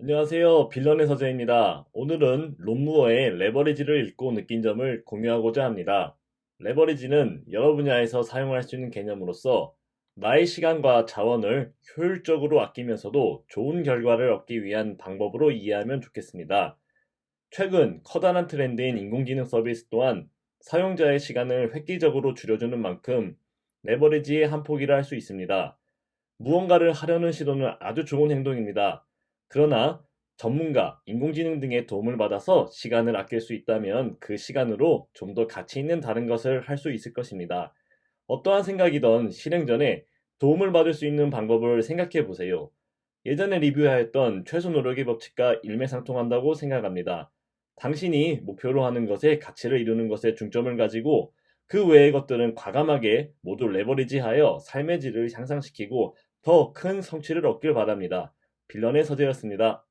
안녕하세요. 빌런의 서재입니다. 오늘은 롬무어의 레버리지를 읽고 느낀 점을 공유하고자 합니다. 레버리지는 여러 분야에서 사용할 수 있는 개념으로서 나의 시간과 자원을 효율적으로 아끼면서도 좋은 결과를 얻기 위한 방법으로 이해하면 좋겠습니다. 최근 커다란 트렌드인 인공지능 서비스 또한 사용자의 시간을 획기적으로 줄여주는 만큼 레버리지의 한 폭이라 할 수 있습니다. 무언가를 하려는 시도는 아주 좋은 행동입니다. 그러나 전문가, 인공지능 등의 도움을 받아서 시간을 아낄 수 있다면 그 시간으로 좀 더 가치 있는 다른 것을 할 수 있을 것입니다. 어떠한 생각이든 실행 전에 도움을 받을 수 있는 방법을 생각해 보세요. 예전에 리뷰하였던 최소 노력의 법칙과 일맥상통한다고 생각합니다. 당신이 목표로 하는 것에 가치를 이루는 것에 중점을 가지고 그 외의 것들은 과감하게 모두 레버리지하여 삶의 질을 향상시키고 더 큰 성취를 얻길 바랍니다. 빌런의 서재였습니다.